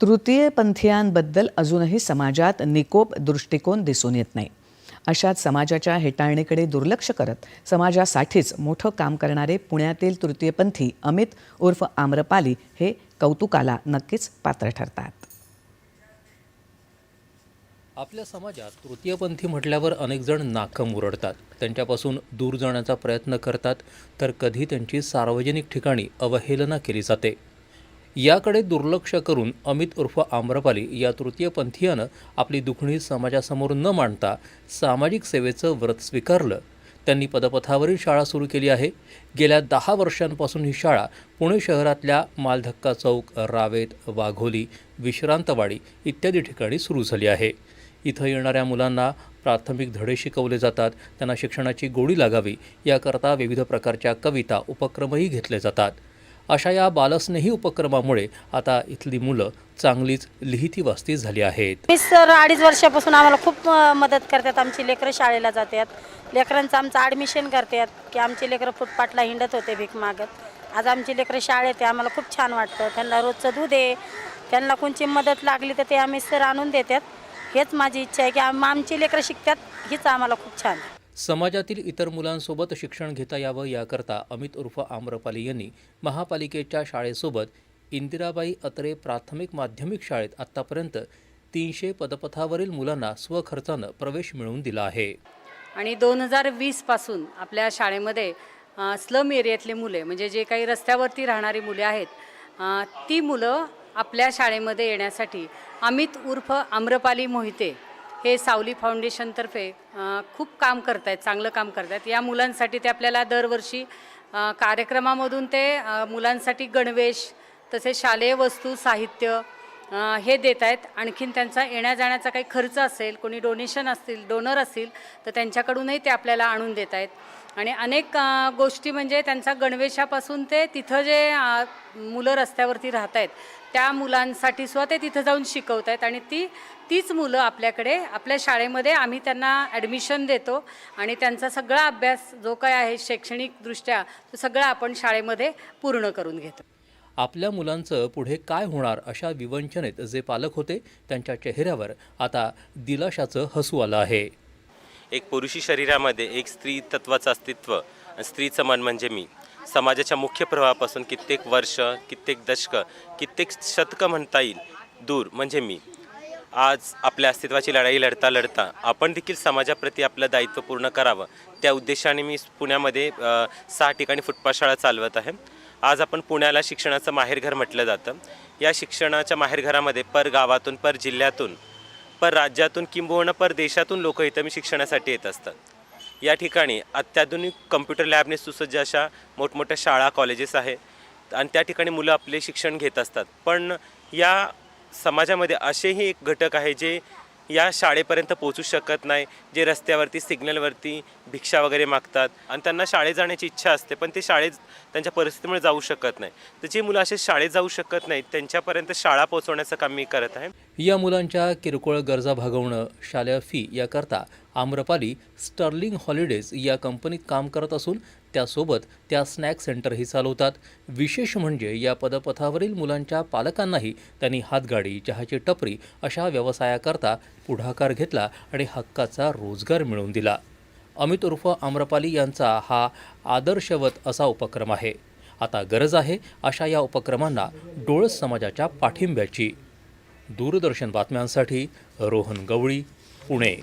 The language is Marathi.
तृतीयपंथीयांबद्दल अजूनही समाजात निकोप दृष्टिकोन दिसून येत नाही. अशात समाजाच्या हेटाळणीकडे दुर्लक्ष करत समाजासाठीच मोठं काम करणारे पुण्यातील तृतीयपंथी अमित उर्फ आम्रपाली हे कौतुकाला नक्कीच पात्र ठरतात. आपल्या समाजात तृतीयपंथी म्हटल्यावर अनेकजण नाकम उरडतात त्यांच्यापासून दूर जाण्याचा प्रयत्न करतात तर कधी त्यांची सार्वजनिक ठिकाणी अवहेलना केली जाते. याकडे दुर्लक्ष करून अमित उर्फ आम्रपाली या तृतीयपंथीयानं आपली दुखणी समाजासमोर न मांडता सामाजिक सेवेचं व्रत स्वीकारलं. त्यांनी पदपथावरील शाळा सुरू केली आहे. गेल्या दहा वर्षांपासून ही शाळा पुणे शहरातल्या मालधक्का चौक रावेत वाघोली विश्रांतवाडी इत्यादी ठिकाणी सुरू झाली आहे. इथं येणाऱ्या मुलांना प्राथमिक धडे शिकवले जातात. त्यांना शिक्षणाची गोडी लागावी याकरता विविध प्रकारच्या कविता उपक्रमही घेतले जातात. अशा या बालस्नेही उपक्रमामुळे आता इथली मुलं चांगलीच लिहिती वाचती झाली आहेत. मी सर अडीच वर्षापासून आम्हाला खूप मदत करतात. आमची लेकरं शाळेला जातात. लेकरांचं आमचं ॲडमिशन करतात की आमची लेकरं फुटपाटला हिंडत होते भीक मागत. आज आमची लेकरं शाळेत आहे. आम्हाला खूप छान वाटतं. त्यांना रोजचं दूध आहे. त्यांना कोणची मदत लागली तर ते आम्ही सर आणून देतात. हेच माझी इच्छा आहे की आमची लेकरं शिकतात. हीच आम्हाला खूप छान आहे. समाजातील इतर मुलांसोबत शिक्षण घेता यावं याकरता अमित उर्फ आम्रपाली यांनी महापालिकेच्या शाळेसोबत इंदिराबाई अत्रे प्राथमिक माध्यमिक शाळेत आत्तापर्यंत तीनशे पदपथावरील मुलांना स्वखर्चानं प्रवेश मिळवून दिला आहे. आणि दोन हजार वीसपासून आपल्या शाळेमध्ये स्लम एरियातले मुले म्हणजे जे काही रस्त्यावरती राहणारी मुले आहेत ती मुलं आपल्या शाळेमध्ये येण्यासाठी अमित उर्फ आम्रपाली मोहिते हे सावली फाउंडेशनतर्फे खूप काम करत आहेत चांगलं काम करत आहेत या मुलांसाठी ते आपल्याला दरवर्षी कार्यक्रमामधून ते मुलांसाठी गणवेश तसेच शालेय वस्तू साहित्य हे देत आहेत आणखीन त्यांचा येण्या जाण्याचा काही खर्च असेल कोणी डोनेशन असतील डोनर असतील तर त्यांच्याकडूनही ते आपल्याला आणून देत आहेत आणि अनेक गोष्टी म्हणजे त्यांचा गणवेशापासून ते तिथं जे मुलं रस्त्यावरती राहत आहेत त्या मुलांसाठी सुद्धा ते तिथं जाऊन शिकवत आहेत आणि ती तीच मुलं आपल्याकडे आपल्या शाळेमध्ये आम्ही त्यांना ॲडमिशन देतो. आणि त्यांचा सगळा अभ्यास जो काय आहे शैक्षणिकदृष्ट्या तो सगळा आपण शाळेमध्ये पूर्ण करून घेतो. आपल्या मुलांचं पुढे काय होणार अशा विवंचनेत जे पालक होते त्यांच्या चेहऱ्यावर आता दिलाशाचं हसू आलं आहे. एक पुरुषी शरीरामध्ये एक स्त्री तत्वाचं अस्तित्व आणि स्त्रीचं मन म्हणजे मी. समाजाच्या मुख्य प्रवाहापासून कित्येक वर्ष कित्येक दशकं कित्येक शतकं म्हणता येईल दूर म्हणजे मी. आज आपल्या अस्तित्वाची लढाई लढता लढता आपण देखील समाजाप्रती आपलं दायित्व पूर्ण करावं. त्या उद्देशाने मी पुण्यामध्ये सहा ठिकाणी फुटपाथ शाळा चालवत आहे. आज आपण पुण्याला शिक्षणाचं माहेरघर म्हटलं जातं. या शिक्षणाच्या माहेरघरामध्ये पर गावातून पर जिल्ह्यातून पर राज्यातून किंबहुना पर देशातून लोक इथं मी शिक्षणासाठी येत असतात. या ठिकाणी अत्याधुनिक कम्प्युटर लॅबने सुसज्ज अशा मोठमोठ्या शाळा कॉलेजेस आहे. आणि त्या ठिकाणी मुलं आपले शिक्षण घेत असतात. पण या समाजामध्ये असेही एक घटक आहे जे या शाळेपर्यंत पोहोचू शकत नाही जे रस्त्यावरती सिग्नलवरती भिक्षा वगैरे मागतात. आणि त्यांना शाळेत जाण्याची इच्छा असते पण ते शाळेत त्यांच्या परिस्थितीमुळे जाऊ शकत नाही. तर जी मुलं असे शाळेत जाऊ शकत नाहीत त्यांच्यापर्यंत शाळा पोहोचवण्याचं काम मी करत आहे. या मुलांच्या किरकोळ गरजा भागवणं शालेय फी याकरता आम्रपाली स्टर्लिंग हॉलिडेज या कंपनीत काम करत असून त्यासोबत त्या स्नॅक सेंटरही चालवतात. विशेष म्हणजे या पदपथावरील मुलांच्या पालकांनाही त्यांनी हातगाडी चहाची टपरी अशा व्यवसायाकरता पुढाकार घेतला आणि हक्काचा रोजगार मिळवून दिला. अमित उर्फ आम्रपाली यांचा हा आदर्शवत असा उपक्रम आहे. आता गरज आहे अशा या उपक्रमांना डोळस समाजाच्या पाठिंब्याची. दूरदर्शन बातम्यांसाठी रोहन गवळी पुणे.